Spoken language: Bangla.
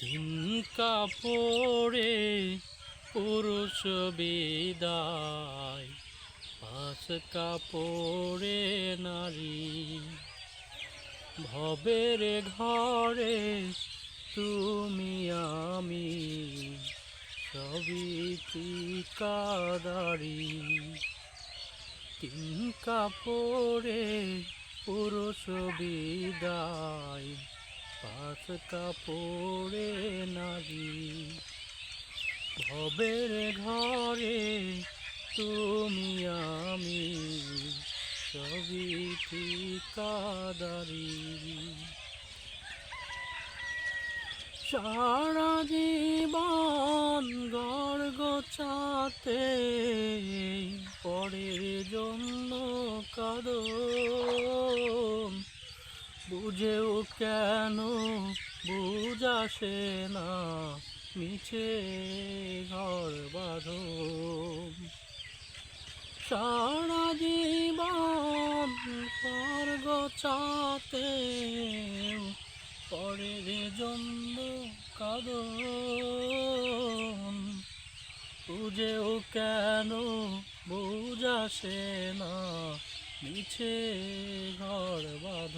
তিন কাপড়ে পুরুষ বিদায়, পাঁচ কাপড়ে নারী। ভবের ঘরে তুমি আমি, সবই ঠিকাদারি। তিন কাপড়ে পুরুষ বিদায় পাঁচ কাপড়ে নারী, ভবের ঘরে তুমি আমি, সবই ঠিকাদারি। সারা জীবন গড় গোছাতে পরের জন্য কাদো। বুঝেও কেন বুঝাসে না মিছে ঘর বাঁধো সারা জীবন ঘর গোছাতে পরের জন্য কাদো বুঝেও কেন বুঝাসে না মিছে ঘর বাঁধো